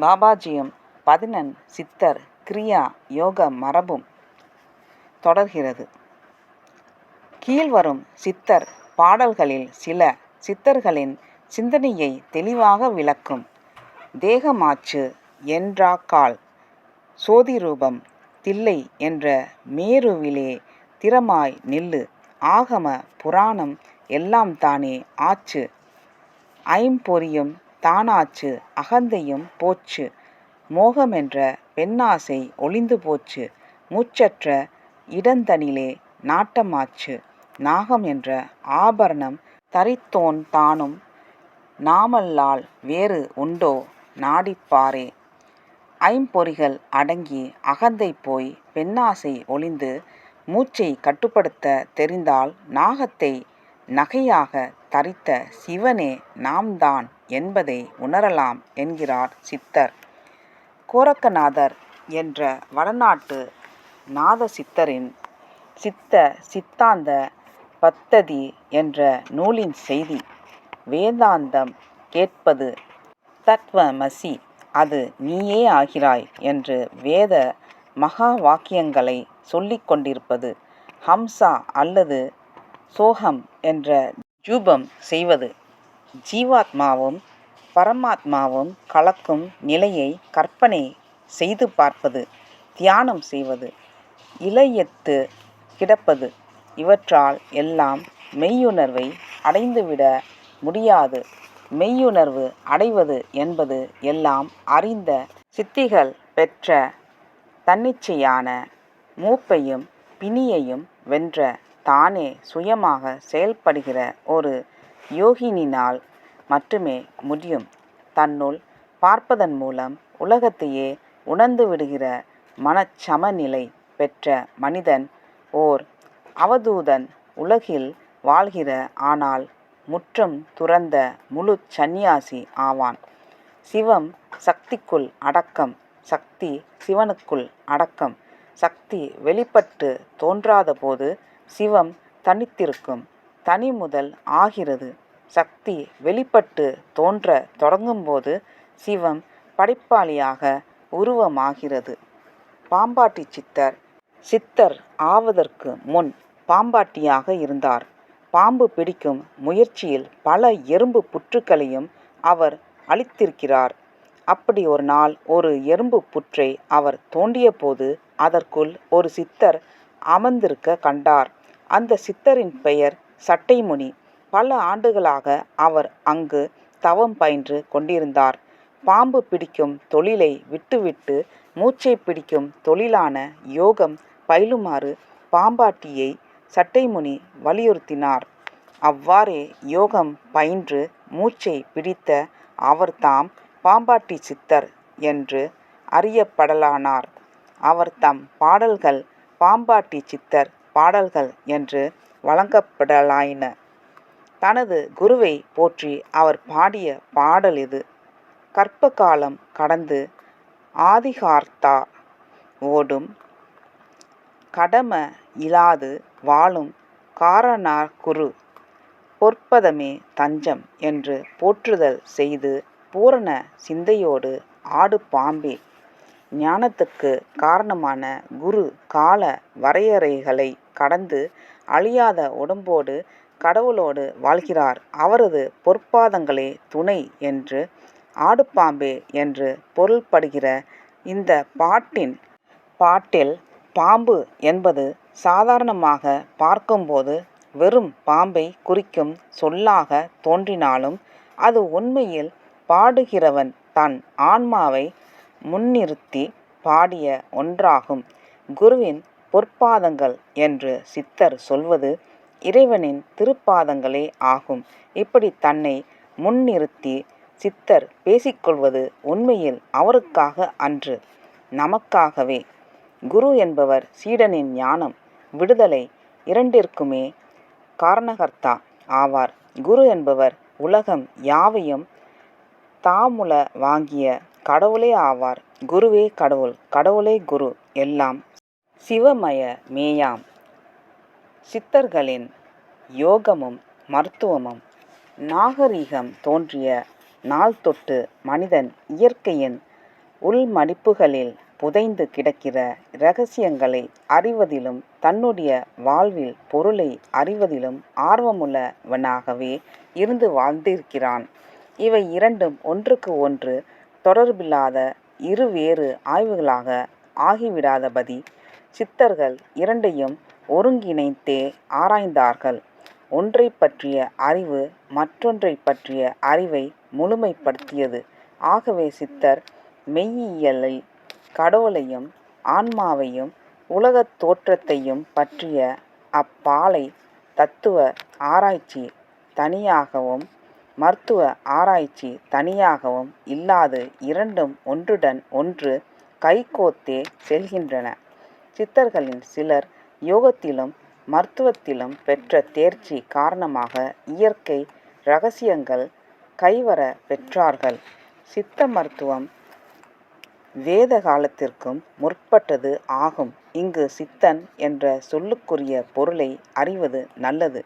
பாபாஜியும் பதினன் சித்தர் கிரியா யோக மரபும் தொடர்கிறது. கீழ்வரும் சித்தர் பாடல்களில் சில சித்தர்களின் சிந்தனையை தெளிவாக விளக்கும். தேகமாச்சு என்றாக்கால் சோதி ரூபம் தில்லை என்ற மேருவிலே திறமாய் நில்லு. ஆகம புராணம் எல்லாம் தானே ஆச்சு. ஐம்பொறியும் தானாச்சு அகந்தையும் போச்சு. மோகமென்ற பெண்ணாசை ஒளிந்து போச்சு. மூச்சற்ற இடந்தனிலே நாட்டமாச்சு. நாகம் என்ற ஆபரணம் தரித்தோன் தானும் நாமல்லால் வேறு உண்டோ நாடிப்பாரே. ஐம்பொறிகள் அடங்கி அகந்தை போய் பெண்ணாசை ஒளிந்து மூச்சை கட்டுப்படுத்த தெரிந்தால் நாகத்தை நகையாக தரித்த சிவனே நாம்தான். என்பதை உணரலாம் என்கிறார் சித்தர். கோரக்கநாதர் என்ற வடநாட்டு நாத சித்தரின் சித்த சித்தாந்த பத்ததி என்ற நூலின் செய்தி வேதாந்தம் கேட்பது தத்வமசி அது நீயே ஆகிறாய் என்று வேத மகா வாக்கியங்களை சொல்லிக் கொண்டிருப்பது ஹம்சா அல்லது சோகம் என்ற ஜூபம் செய்வது. ஜீவாத்மாவும் பரமாத்மாவும் கலக்கும் நிலையை கற்பனை செய்து பார்ப்பது தியானம் செய்வது இலையத்து கிடப்பது இவற்றால் எல்லாம் மெய்யுணர்வை அடைந்துவிட முடியாது. மெய்யுணர்வு அடைவது என்பது எல்லாம் அறிந்த சித்திகள் பெற்ற தன்னிச்சையான மூப்பையும் பிணியையும் வென்ற தானே சுயமாக செயல்படுகிற ஒரு யோகினினால் மட்டுமே முடியும். தன்னுள் பார்ப்பதன் மூலம் உலகத்தையே உணர்ந்து விடுகிற மனச்சமநிலை பெற்ற மனிதன் ஓர் அவதூதன் உலகில் வாழ்கிற ஆனால் முற்றம் துறந்த முழு சந்நியாசி ஆவான். சிவம் சக்திக்குள் அடக்கம் சக்தி சிவனுக்குள் அடக்கம் சக்தி வெளிப்பட்டு தோன்றாதபோது சிவம் தனித்திருக்கும் தனி முதல் ஆகிறது. சக்தி வெளிப்பட்டு தோன்ற தொடங்கும்போது சிவம் படைப்பாளியாக உருவமாகிறது. பாம்பாட்டி சித்தர் சித்தர் ஆவதற்கு முன் பாம்பாட்டியாக இருந்தார். பாம்பு பிடிக்கும் முயற்சியில் பல எறும்பு புற்றுக்களையும் அவர் அழித்திருக்கிறார். அப்படி ஒரு நாள் ஒரு எறும்பு புற்றை அவர் தோண்டியபோது அதற்குள் ஒரு சித்தர் அமர்ந்திருக்க கண்டார். அந்த சித்தரின் பெயர் சட்டைமுனி. பல ஆண்டுகளாக அவர் அங்கு தவம் பயின்று கொண்டிருந்தார். பாம்பு பிடிக்கும் தொழிலை விட்டுவிட்டு மூச்சை பிடிக்கும் தொழிலான யோகம் பயிலுமாறு பாம்பாட்டியை சட்டைமுனி வலியுறுத்தினார். அவ்வாறே யோகம் பயின்று மூச்சை பிடித்த அவர்தாம் பாம்பாட்டி சித்தர் என்று அறியப்படலானார். அவர் தம் பாடல்கள் பாம்பாட்டி சித்தர் பாடல்கள் என்று வழங்கப்படலாயின. தனது குருவை போற்றி அவர் பாடிய பாடல் இது. கற்ப காலம் கடந்து ஆதிகார்த்தா ஓடும். கடம இலாது வாழும் காரணாகுரு பொற்பதமே தஞ்சம் என்று போற்றுதல் செய்து பூரண சிந்தையோடு ஆடு பாம்பே. ஞானத்துக்கு காரணமான குரு கால வரையறைகளை கடந்து அழியாத உடம்போடு கடவுளோடு வாழ்கிறார். அவரது பொற்பாதங்களே துணை என்று ஆடுபாம்பே என்று பொருள்படுகிற இந்த பாட்டின் பாட்டில் பாம்பு என்பது சாதாரணமாக பார்க்கும்போது வெறும் பாம்பை குறிக்கும் சொல்லாக தோன்றினாலும் அது உண்மையில் பாடுகிறவன் தன் ஆன்மாவை முன்னிறுத்தி பாடிய ஒன்றாகும். குருவின் பொற்பாதங்கள் என்று சித்தர் சொல்வது இறைவனின் திருப்பாதங்களே ஆகும். இப்படி தன்னை முன்னிறுத்தி சித்தர் பேசிக்கொள்வது உண்மையில் அவருக்காக அன்று. நமக்காகவே குரு என்பவர் சீடனின் ஞானம் விடுதலை இரண்டிற்குமே காரணகர்த்தா ஆவார். குரு என்பவர் உலகம் யாவையும் தாமுல வாங்கிய கடவுளே ஆவார். குருவே கடவுள் கடவுளே குரு எல்லாம் சிவமய மேயாம். சித்தர்களின் யோகமும் மருத்துவமும் நாகரீகம் தோன்றிய நாள் தொட்டு மனிதன் இயற்கையின் உள்மடிப்புகளில் புதைந்து கிடக்கிற இரகசியங்களை அறிவதிலும் தன்னுடைய வாழ்வில் பொருளை அறிவதிலும் ஆர்வமுள்ளவனாகவே இருந்து வாழ்ந்திருக்கிறான். இவை இரண்டும் ஒன்றுக்கு ஒன்று தொடர்பில்லாத இரு வேறு ஆய்வுகளாக ஆகிவிடாதபடி சித்தர்கள் இரண்டையும் ஒருங்கிணைத்தே ஆராய்ந்தார்கள். ஒன்றைப் பற்றிய அறிவு மற்றொன்றைப் பற்றிய அறிவை முழுமைப்படுத்தியது. ஆகவே சித்தர் மெய்யியலை, கடவுளையும் ஆன்மாவையும் உலகத் தோற்றத்தையும் பற்றிய அப்பாலை தத்துவ ஆராய்ச்சி தனியாகவும் மருத்துவ ஆராய்ச்சி தனியாகவும் இல்லாது இரண்டும் ஒன்றுடன் ஒன்று கைகோத்தே செல்கின்றன. சித்தர்களின் சிலர் யோகத்திலும் மருத்துவத்திலும் பெற்ற தேர்ச்சி காரணமாக இயற்கை ரகசியங்கள் கைவர பெற்றார்கள். சித்த மருத்துவம் வேத காலத்திற்கும் முற்பட்டது ஆகும். இங்கு சித்தன் என்ற சொல்லுக்குரிய பொருளை அறிவது நல்லது.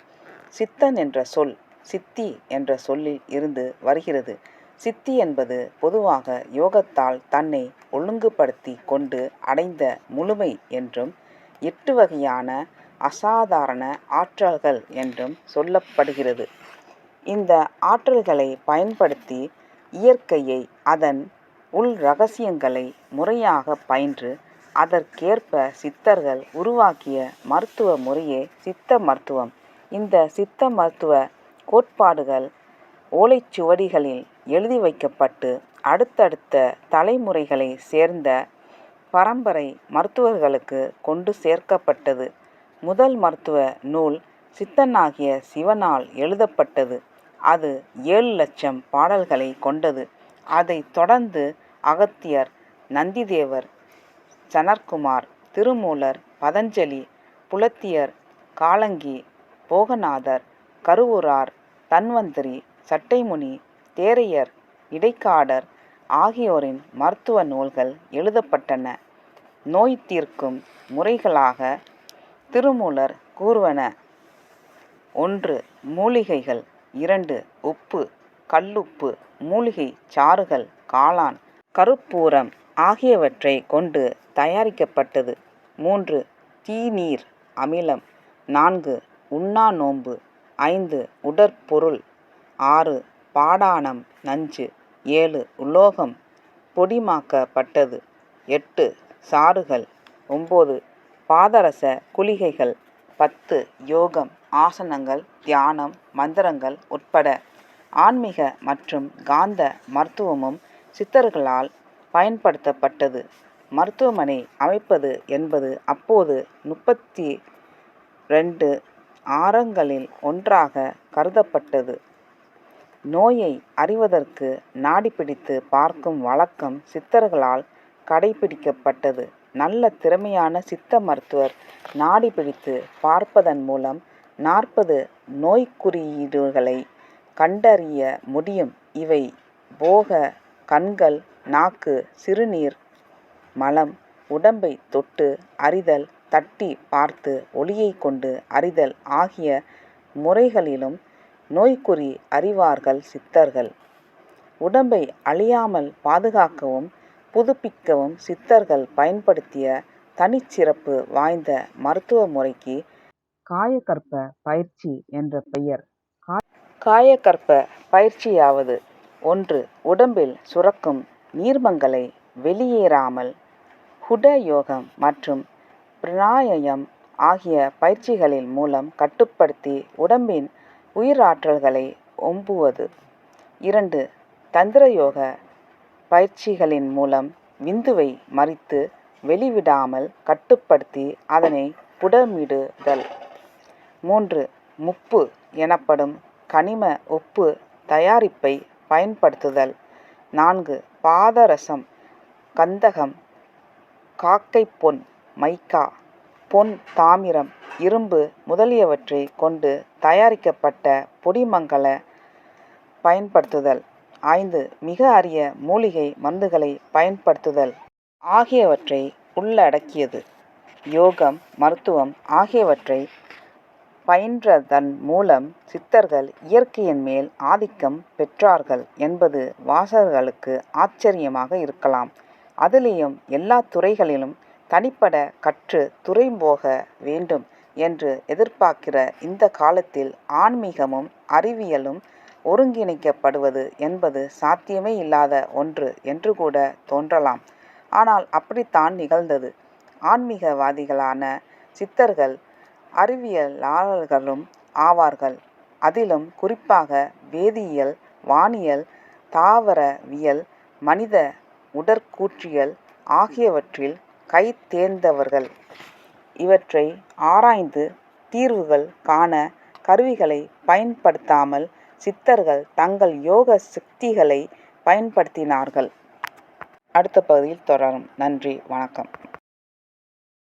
சித்தன் என்ற சொல் சித்தி என்ற சொல்லில் இருந்து வருகிறது. சித்தி என்பது பொதுவாக யோகத்தால் தன்னை ஒழுங்குபடுத்தி கொண்டு அடைந்த முழுமை என்றும் எட்டு வகையான அசாதாரண ஆற்றல்கள் என்றும் சொல்லப்படுகிறது. இந்த ஆற்றல்களை பயன்படுத்தி இயற்கையை அதன் உள் ரகசியங்களை முறையாக பயின்று அதற்கேற்ப சித்தர்கள் உருவாக்கிய மருத்துவ முறையே சித்த மருத்துவம். இந்த சித்த மருத்துவ கோட்பாடுகள் ஓலைச்சுவடிகளில் எழுதி வைக்கப்பட்டு அடுத்தடுத்த தலைமுறைகளை சேர்ந்த பரம்பரை மருத்துவர்களுக்கு கொண்டு சேர்க்கப்பட்டது. முதல் மருத்துவ நூல் சித்தனாகிய சிவனால் எழுதப்பட்டது. அது ஏழு லட்சம் பாடல்களைக் கொண்டது. அதைத் தொடர்ந்து அகத்தியர், நந்திதேவர், சனற்குமார், திருமூலர், பதஞ்சலி, புலத்தியர், காலங்கி, போகநாதர், கருவூரார், தன்வந்திரி, சட்டைமுனி, தேரையர், இடைக்காடர் ஆகியோரின் மருத்துவ நூல்கள் எழுதப்பட்டன. நோய் தீர்க்கும் முறைகளாக திருமூலர் கூறுவன ஒன்று. மூலிகைகள் இரண்டு. உப்பு, கல்லுப்பு, மூலிகை சாறுகள், காளான், கருப்பூரம் ஆகியவற்றைக் கொண்டு தயாரிக்கப்பட்டது. மூன்று. தீநீர் அமிலம் நான்கு. உண்ணா நோன்பு ஐந்து. உடற்பொருள் ஆறு. பாடானம் நஞ்சு ஏழு. உலோகம் பொடிமாக்கப்பட்டது எட்டு. சாறுகள் ஒம்பது பாதரச குளிகைகள் பத்து. யோகம், ஆசனங்கள், தியானம், மந்திரங்கள் உட்பட ஆன்மீக மற்றும் காந்த மருத்துவமும் சித்தர்களால் பயன்படுத்தப்பட்டது. மருத்துவமனை அமைப்பது என்பது அப்போது முப்பத்தி ரெண்டு ஆரங்களில் ஒன்றாக கருதப்பட்டது. நோயை அறிவதற்கு நாடி பிடித்து பார்க்கும் வழக்கம் சித்தர்களால் கடைப்பிடிக்கப்பட்டது. நல்ல திறமையான சித்த மருத்துவர் நாடி பிடித்து பார்ப்பதன் மூலம் நாற்பது நோய்க்குறியீடுகளை கண்டறிய முடியும். இவை போக கண்கள் நாக்கு சிறுநீர் மலம் உடம்பை தொட்டு அறிதல் தட்டி பார்த்து ஒளியை கொண்டு அறிதல் ஆகிய முறைகளிலும் நோய்க்குறி அறிவார்கள் சித்தர்கள். உடம்பை அழியாமல் பாதுகாக்கவும் புதுப்பிக்கவும் சித்தர்கள் பயன்படுத்திய தனிச்சிறப்பு வாய்ந்த மருத்துவ முறைக்கு காயக்கற்ப பயிற்சி என்ற பெயர். காயக்கற்ப பயிற்சியாவது ஒன்று. உடம்பில் சுரக்கும் நீர்மங்களை வெளியேறாமல் ஹுட யோகம் மற்றும் பிராணாயாமம் ஆகிய பயிற்சிகளின் மூலம் கட்டுப்படுத்தி உடம்பின் உயிராற்றல்களை ஒம்புவது இரண்டு. தந்திர யோக பயிற்சிகளின் மூலம் விந்துவை மறித்து வெளிவிடாமல் கட்டுப்படுத்தி அதனை புடமிடுதல். மூன்று. முப்பு எனப்படும் கனிம உப்பு தயாரிப்பை பயன்படுத்துதல். நான்கு. பாதரசம் கந்தகம் காக்கைப்பொன் மைக்கா பொன் தாமிரம் இரும்பு முதலியவற்றைக் கொண்டு தயாரிக்கப்பட்ட பொடிமங்களை பயன்படுத்துதல். ஐந்து. மிக அரிய மூலிகை மருந்துகளை பயன்படுத்துதல் ஆகியவற்றை உள்ளடக்கியது. யோகம் மருத்துவம் ஆகியவற்றை பயின்றதன் மூலம் சித்தர்கள் இயற்கையின் மேல் ஆதிக்கம் பெற்றார்கள் என்பது வாசகர்களுக்கு ஆச்சரியமாக இருக்கலாம். அதிலேயும் எல்லா துறைகளிலும் தனிப்பட கற்று துறைபோக வேண்டும் என்று எதிர்பார்க்கிற இந்த காலத்தில் ஆன்மீகமும் அறிவியலும் ஒருங்கிணைக்கப்படுவது என்பது சாத்தியமே இல்லாத ஒன்று என்று கூட தோன்றலாம். ஆனால் அப்படித்தான் நிகழ்ந்தது. ஆன்மீகவாதிகளான சித்தர்கள் அறிவியலாளர்களும் ஆவார்கள். அதிலும் குறிப்பாக வேதியியல், வானியல், தாவரவியல், மனித உடற்கூற்றியல் ஆகியவற்றில் கைதேர்ந்தவர்கள். இவற்றை ஆராய்ந்து தீர்வுகள் காண கருவிகளை பயன்படுத்தாமல் சித்தர்கள் தங்கள் யோக சக்திகளை பயன்படுத்தினார்கள். அடுத்த பகுதியில் தொடரும். நன்றி, வணக்கம்.